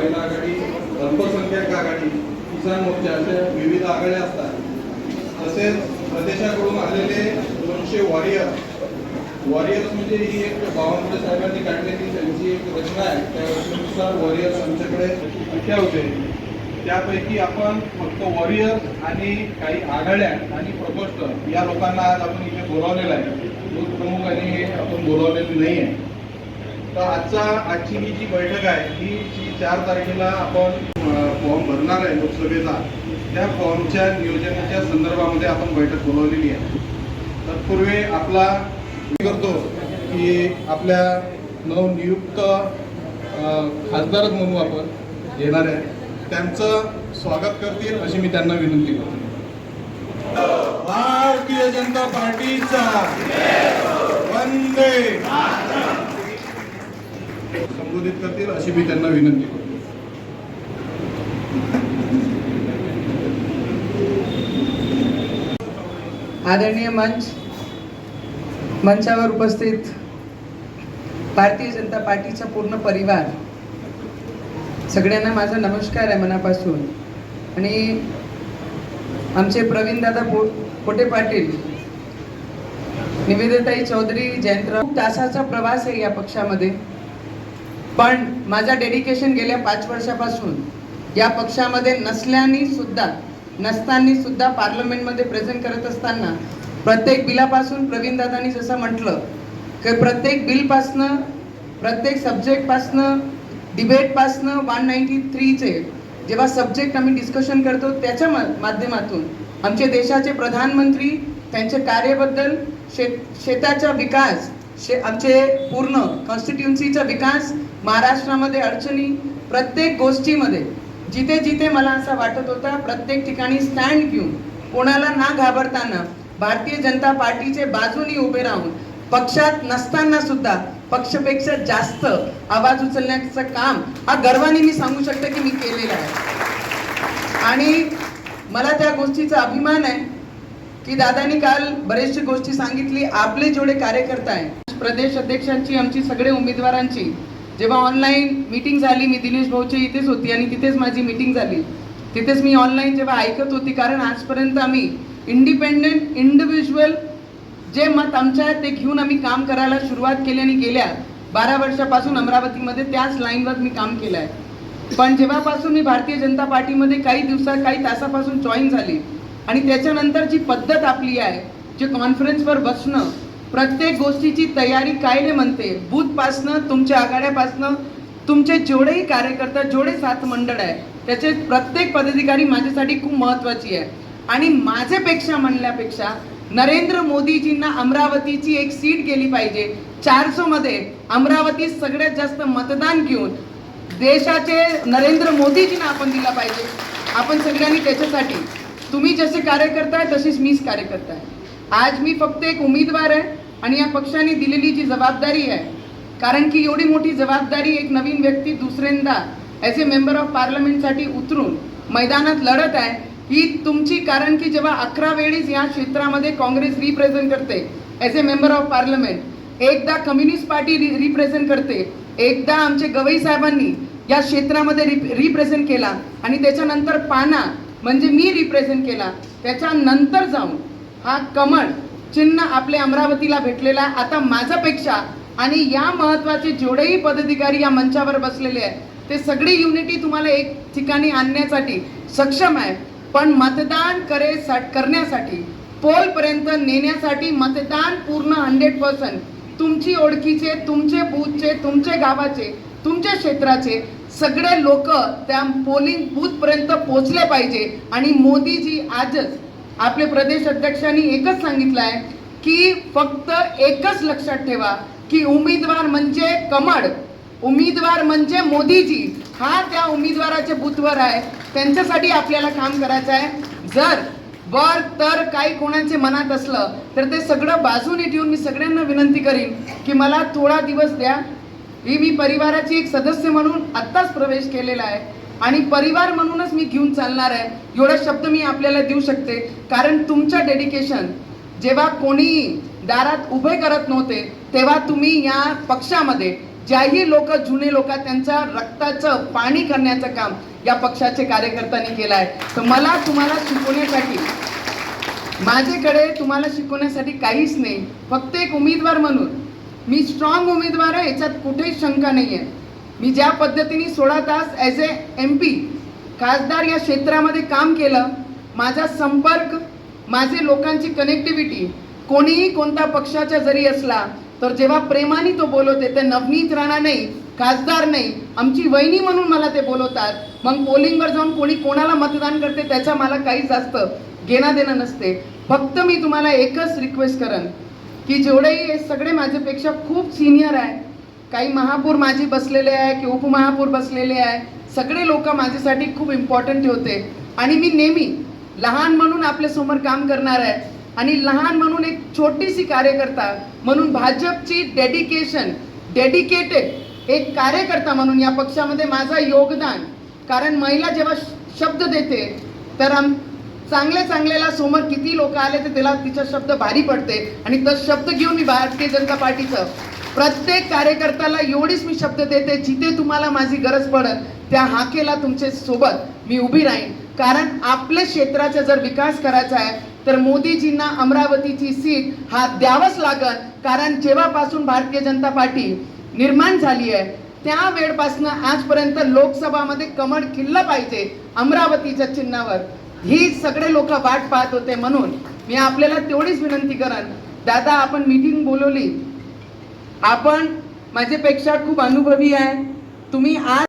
महिला आघाडी अल्पसंख्याक आघाडी किसान मोर्चा अशा विविध आघाड्या असतात. तसेच प्रदेशाकडून आलेले दोनशे वॉरियर वॉरियर्स म्हणजे ही एक बावनकुळे साहेबांनी काढलेली त्यांची एक रचना आहे. त्या रचनेनुसार वॉरियर्स आमच्याकडे संख्या होते. त्यापैकी आपण फक्त वॉरियर आणि काही आघाड्या आणि प्रकोष्ठ या लोकांना आज आपण इथे बोलावलेलं आहे. बूथ प्रमुख आणि आपण बोलावलेले नाही आहे तर आजचा आजची ही जी बैठक आहे ही जी चार तारखेला आपण फॉर्म भरणार आहे लोकसभेचा त्या फॉर्मच्या नियोजनाच्या संदर्भामध्ये आपण बैठक बोलवलेली आहे. तत्पूर्वी आपला करतो की आपल्या नवनियुक्त खासदारच म्हणू आपण येणार आहे. त्यांचं स्वागत करतील अशी मी त्यांना विनंती करतो. भारतीय जनता पार्टीचा. वंदे संबोधित करतील अशी मी त्यांना विनंती करतो. आदरणीय मंच मंचावर उपस्थित भारतीय जनता पार्टीचा पूर्ण परिवार सगळ्यांना माझा नमस्कार आहे मनापासून. आणि आमचे प्रवीणदादा पो पोटे पाटील निवेदिताई चौधरी जयंतराव तासाचा प्रवास आहे या पक्षामध्ये. पण माझा डेडिकेशन गेल्या पाच वर्षापासून या पक्षामध्ये नसल्याने सुद्धा नसताना सुद्धा पार्लमेंटमध्ये प्रेझेंट करत असताना प्रत्येक बिलापासून प्रवीणदादांनी जसं म्हटलं की प्रत्येक बिलपासनं प्रत्येक सब्जेक्टपासनं डिबेटपासनं वन नाईन्टी थ्रीचे जेव्हा सब्जेक्ट आम्ही डिस्कशन करतो त्याच्या माध्यमातून आमचे देशाचे प्रधानमंत्री त्यांच्या कार्याबद्दल शेत शेताचा विकास शे आमचे पूर्ण कॉन्स्टिट्युन्सीचा विकास महाराष्ट्रामध्ये अडचणी प्रत्येक गोष्टीमध्ये जिथे जिथे मला असं वाटत होता प्रत्येक ठिकाणी स्टँड घेऊन कोणाला ना घाबरताना भारतीय जनता पार्टीचे बाजूनी उभे राहून पक्षात नसताना सुद्धा पक्षपेक्षा जास्त आवाज उचलण्याचं काम हा गर्वाने मी सांगू शकते की मी केलेलं आहे. आणि मला त्या गोष्टीचा अभिमान आहे की दादानी काल बरेचशी गोष्टी सांगितली आपले जेवढे कार्यकर्ता आहे प्रदेश अध्यक्षांची आमची सगळे उमेदवारांची जेव्हा ऑनलाईन मीटिंग झाली मी दिनेश भाऊची इथेच होती आणि तिथेच माझी मीटिंग झाली. तिथेच मी ऑनलाईन जेव्हा ऐकत होती कारण आजपर्यंत आम्ही इंडिपेंडेंट इंडिव्हिज्युअल जे मत आमच्या आहे ते घेऊन आम्ही काम करायला सुरुवात केली आणि गेल्या बारा वर्षापासून अमरावतीमध्ये त्याच लाईनवर मी काम केलं आहे पण जेव्हापासून मी भारतीय जनता पार्टीमध्ये काही दिवसात काही तासापासून जॉईन झाली आणि त्याच्यानंतर जी पद्धत आपली आहे जे कॉन्फरन्सवर बसणं प्रत्येक गोष्टीची तयारी काय ने म्हणते? बूथपासनं तुमच्या आघाड्यापासनं तुमचे जेवढेही कार्यकर्ता जेवढे सात मंडळ आहे त्याचे प्रत्येक पदाधिकारी माझ्यासाठी खूप महत्त्वाची आहे. आणि माझ्यापेक्षा म्हणल्यापेक्षा नरेंद्र मोदीजींना अमरावतीची एक सीट गेली पाहिजे. चारसोमध्ये अमरावती सगळ्यात जास्त मतदान घेऊन देशाचे नरेंद्र मोदीजींना आपण दिला पाहिजे. आपण सगळ्यांनी त्याच्यासाठी. तुम्ही जसे कार्यकर्ता आहे तशीच मीच कार्यकर्ता आहे. आज मी फक्त एक उमेदवार आहे आणि या पक्षाने दिलेली जी जबाबदारी आहे कारण की एवढी मोठी जबाबदारी एक नवीन व्यक्ती दुसऱ्यांदा ॲज ए मेंबर ऑफ पार्लमेंटसाठी उतरून मैदानात लढत आहे ही तुमची कारण की जेव्हा अकरा वेळीच या क्षेत्रामध्ये काँग्रेस रिप्रेझेंट करते as a member of parliament एकदा कम्युनिस्ट पार्टी रिप्रेझेंट करते एकदा आमचे गवई साहेबांनी या क्षेत्रामध्ये रिप्रेझेंट केला आणि त्याच्यानंतर पाना म्हणजे मी रिप्रेझेंट केला त्याच्यानंतर जाऊन हा कमळ चिन्ह आपल्या अमरावतीला भेटलेला आहे. आता माझ्यापेक्षा आणि या महत्त्वाचे जेवढेही पदाधिकारी या मंचावर बसलेले आहेत ते सगळी युनिटी तुम्हाला एक ठिकाणी आणण्यासाठी सक्षम आहे. पण मतदान करे करण्यासाठी पोलपर्यंत नेण्यासाठी मतदान पूर्ण हंड्रेड पर्सेंट तुमची ओळखीचे तुमचे बूथचे तुमचे गावाचे तुमच्या क्षेत्राचे सगळे लोक त्या पोलिंग बूथपर्यंत पोचले पाहिजे. आणि मोदीजी आजच आपले प्रदेश अध्यक्षांनी एकच सांगितलं आहे की फक्त एकच लक्षात ठेवा की उमेदवार म्हणजे कमळ उमेदवार म्हणजे मोदीजी. हा त्या उमेदवाराच्या बुथवर आहे. त्यांच्यासाठी आपल्याला काम करायचं आहे. जर बर तर काही कोणाचे मनात असलं तर ते सगळं बाजूने ठेवून मी सगळ्यांना विनंती करीन की मला थोडा दिवस द्या. ही मी परिवाराची एक सदस्य म्हणून आत्ताच प्रवेश केलेला आहे. आणि परिवार म्हणूनच मी घेऊन चालणार आहे. एवढा शब्द मी आपल्याला देऊ शकते. कारण तुमचं डेडिकेशन जेव्हा कोणी दारात उभे करत नव्हते तेव्हा तुम्ही या पक्षामध्ये ज्याही लोक जुने लोक त्यांच्या रक्ताचं पाणी करण्याचं काम या पक्षाचे कार्यकर्त्यांनी केलं आहे. तर मला तुम्हाला शिकवण्यासाठी माझ्याकडे तुम्हाला शिकवण्यासाठी काहीच नाही. फक्त एक उमेदवार म्हणून. मी स्ट्रॉंग उमेदवार आहे याच्यात कुठेही शंका नाही आहे मी ज्या पद्धतीने सोळा तास ॲज ए एम पी खासदार या क्षेत्रामध्ये काम केलं माझा संपर्क माझे लोकांची कनेक्टिव्हिटी कोणीही कोणत्या पक्षाच्या जरी असला तर जेव्हा प्रेमाने तो बोलवते ते नवनीत राणा नाही खासदार नाही आमची वहिनी म्हणून मला ते बोलवतात. मग पोलिंगवर जाऊन कोणी कोणाला मतदान करते त्याच्या मला काही जास्त घेणं देणं नसते. फक्त मी तुम्हाला एकच रिक्वेस्ट करन की जेवढेही हे सगळे माझ्यापेक्षा खूप सिनियर आहे काही महापूर माझी बसलेले आहे की उपमहापूर बसलेले आहे. सगळे लोक माझ्यासाठी खूप इम्पॉर्टंट होते. आणि मी नेहमी लहान म्हणून आपल्यासमोर काम करणार आहे. आणि लहान म्हणून एक छोटीशी कार्यकर्ता म्हणून भाजपची डेडिकेशन डेडिकेटेड एक कार्यकर्ता म्हणून या पक्षामध्ये माझं योगदान. कारण महिला जेव्हा श- शब्द देते तर आम चांगल्या चांगल्याला समोर किती लोक आले तर त्याला तिचा शब्द भारी पडते. आणि तो शब्द घेऊन मी भारतीय जनता पार्टीचं प्रत्येक कार्यकर्त्याला एवढीच मी शब्द देते जिथे तुम्हाला माझी गरज पडत त्या हाकेला तुमचे सोबत मी उभी राहीन. कारण आपल्या क्षेत्राचा जर विकास करायचा आहे तर मोदीजींना अमरावतीची सीट हा द्यावंच लागल. कारण जेव्हापासून भारतीय जनता पार्टी निर्माण झाली आहे त्या वेळपासनं आजपर्यंत लोकसभामध्ये कमळ खिल्लं पाहिजे अमरावतीच्या चिन्हावर. ही सगळे लोक वाट पाहत होते म्हणून मी आपल्याला तेवढीच विनंती करन. दादा आपण मीटिंग बोलवली. आपण माझ्यापेक्षा खूप अनुभवी आहे. तुम्ही आज